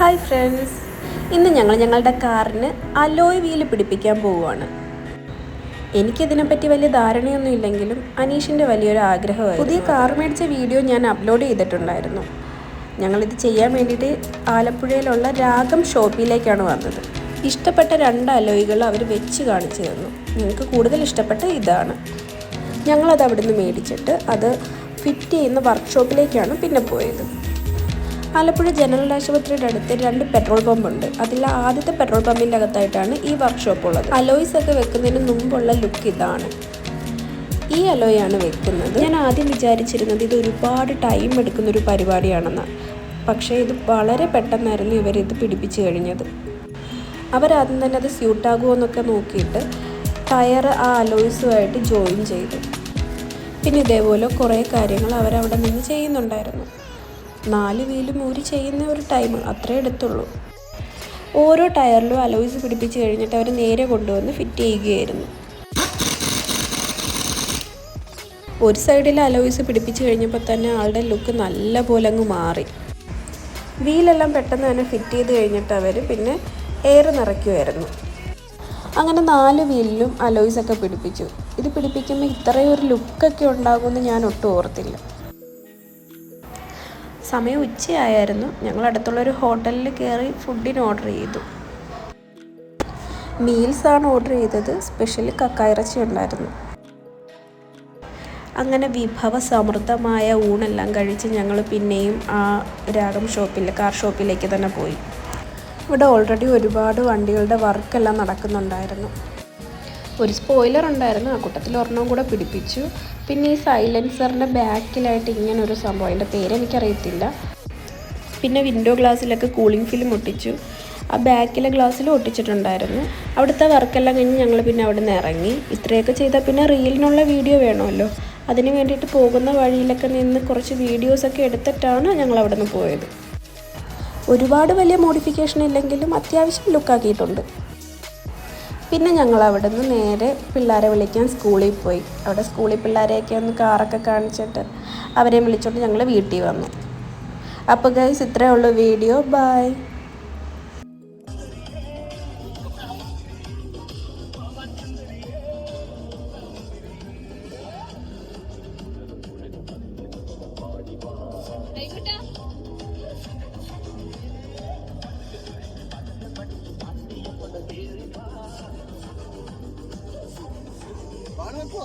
Hi friends. ഇന്ന് ഞങ്ങൾ ഞങ്ങളുടെ കാറിന് അലോയ് വീൽ പിടിപ്പിക്കാൻ പോവുകയാണ്. എനിക്കിതിനെപ്പറ്റി വലിയ ധാരണയൊന്നും ഇല്ലെങ്കിലും അനീഷിന്റെ വലിയൊരു ആഗ്രഹമായിരുന്നു. പുതിയ കാർ മേടിച്ച വീഡിയോ ഞാൻ അപ്ലോഡ് ചെയ്തിട്ടുണ്ടായിരുന്നു. ഞങ്ങളിത് ചെയ്യാൻ വേണ്ടിയിട്ട് ആലപ്പുഴയിലുള്ള രാഗം ഷോപ്പിലേക്കാണ് വന്നത്. ഇഷ്ടപ്പെട്ട രണ്ട് അലോയികൾ അവർ വെച്ച് കാണിച്ചു തന്നു. ഞങ്ങൾക്ക് കൂടുതൽ ഇഷ്ടപ്പെട്ട ഇതാണ്. ഞങ്ങളത് അവിടുന്ന് മേടിച്ചിട്ട് അത് ഫിറ്റ് ചെയ്യുന്ന വർക്ക്ഷോപ്പിലേക്കാണ് പിന്നെ പോയത്. ആലപ്പുഴ ജനറൽ ആശുപത്രിയുടെ അടുത്ത് രണ്ട് പെട്രോൾ പമ്പ് ഉണ്ട് അതിൽ ആദ്യത്തെ പെട്രോൾ പമ്പിന്റെ അകത്തായിട്ടാണ് ഈ വർക്ക്ഷോപ്പ് ഉള്ളത്. അലോയ്സ് ഒക്കെ വെക്കുന്നതിന് മുമ്പുള്ള ലുക്ക് ഇതാണ്. ഈ അലോയാണ് വെക്കുന്നത്. ഞാൻ ആദ്യം വിചാരിച്ചിരുന്നത് ഇത് ഒരുപാട് ടൈം എടുക്കുന്ന ഒരു പരിപാടിയാണെന്ന്. പക്ഷേ ഇത് വളരെ പെട്ടെന്നായിരുന്നു ഇവരിത് പിടിപ്പിച്ചു കഴിഞ്ഞത്. അവരാദ്യം തന്നെ അത് സ്യൂട്ടാകുമോ എന്നൊക്കെ നോക്കിയിട്ട് ടയർ ആ അലോയ്സുമായിട്ട് ജോയിൻ ചെയ്തു. പിന്നെ ഇതേപോലെ കുറേ കാര്യങ്ങൾ അവരവിടെ നിന്ന് ചെയ്യുന്നുണ്ടായിരുന്നു. നാല് വീലും ഊരി ചെയ്യുന്ന ഒരു ടൈം അത്രേ എടുത്തുള്ളൂ. ഓരോ ടയറിലും അലോയ്സ് പിടിപ്പിച്ച് കഴിഞ്ഞിട്ട് അവർ നേരെ കൊണ്ടുവന്ന് ഫിറ്റ് ചെയ്യുകയായിരുന്നു. ഒരു സൈഡിൽ അലോയ്സ് പിടിപ്പിച്ച് കഴിഞ്ഞപ്പോൾ തന്നെ ആളുടെ ലുക്ക് നല്ല പോലെ അങ്ങ് മാറി. വീലെല്ലാം പെട്ടെന്ന് തന്നെ ഫിറ്റ് ചെയ്ത് കഴിഞ്ഞിട്ട് അവർ പിന്നെ എയർ നിറയ്ക്കുമായിരുന്നു അങ്ങനെ നാല് വീലിലും അലോയ്സ് ഒക്കെ പിടിപ്പിച്ചു. ഇത് പിടിപ്പിക്കുമ്പോൾ ഇത്രയും ഒരു ലുക്കൊക്കെ ഉണ്ടാകുമെന്ന് ഞാൻ ഒട്ടും ഓർത്തില്ല. സമയം ഉച്ചയായിരുന്നു. ഞങ്ങൾ അടുത്തുള്ള ഒരു ഹോട്ടലിൽ കയറി ഫുഡിന് ഓർഡർ ചെയ്തു. മീൽസാണ് ഓർഡർ ചെയ്തത്. സ്പെഷ്യൽ കക്കായിറച്ചി ഉണ്ടായിരുന്നു. അങ്ങനെ വിഭവ സമൃദ്ധമായ ഊണെല്ലാം കഴിച്ച് ഞങ്ങൾ പിന്നെയും ആ രാഗം ഷോപ്പിൽ കാർ ഷോപ്പിലേക്ക് തന്നെ പോയി. ഇവിടെ ഓൾറെഡി ഒരുപാട് വണ്ടികളുടെ വർക്കെല്ലാം നടക്കുന്നുണ്ടായിരുന്നു. ഒരു സ്പോയിലർ ഉണ്ടായിരുന്നു. ആ കൂട്ടത്തിൽ ഒരെണ്ണം കൂടെ പിടിപ്പിച്ചു. പിന്നെ ഈ സൈലൻസറിന്റെ ബാക്കിലായിട്ട് ഇങ്ങനെ ഒരു സംഭവം അതിന്റെ പേരെനിക്കറിയത്തില്ല പിന്നെ വിൻഡോ ഗ്ലാസ്സിലൊക്കെ കൂളിംഗ് ഫിലിം ഒട്ടിച്ചു. ആ ബാക്കിലെ ഗ്ലാസ്സിൽ ഒട്ടിച്ചിട്ടുണ്ടായിരുന്നു. അവിടുത്തെ വർക്കെല്ലാം കഴിഞ്ഞ് ഞങ്ങൾ പിന്നെ അവിടെ നിന്ന് ഇറങ്ങി. ഇത്രയൊക്കെ ചെയ്താൽ പിന്നെ റീലിനുള്ള വീഡിയോ വേണമല്ലോ. അതിന് വേണ്ടിയിട്ട് പോകുന്ന വഴിയിലൊക്കെ നിന്ന് കുറച്ച് വീഡിയോസൊക്കെ എടുത്തിട്ടാണ് ഞങ്ങൾ അവിടെ നിന്ന് പോയത്. ഒരുപാട് വലിയ മോഡിഫിക്കേഷൻ ഇല്ലെങ്കിലും അത്യാവശ്യം ലുക്കാക്കിയിട്ടുണ്ട് പിന്നെ ഞങ്ങൾ അവിടെ നിന്ന് നേരെ പിള്ളേരെ വിളിക്കാൻ സ്കൂളിൽ പോയി. അവിടെ സ്കൂളിൽ പിള്ളേരെയൊക്കെ ഒന്ന് കാറൊക്കെ കാണിച്ചിട്ട് അവരെയും വിളിച്ചോണ്ട് ഞങ്ങൾ വീട്ടിൽ വന്നു. അപ്പോൾ ഗൈസ് ഇത്രയേ ഉള്ളൂ വീഡിയോ. ബൈ அழகா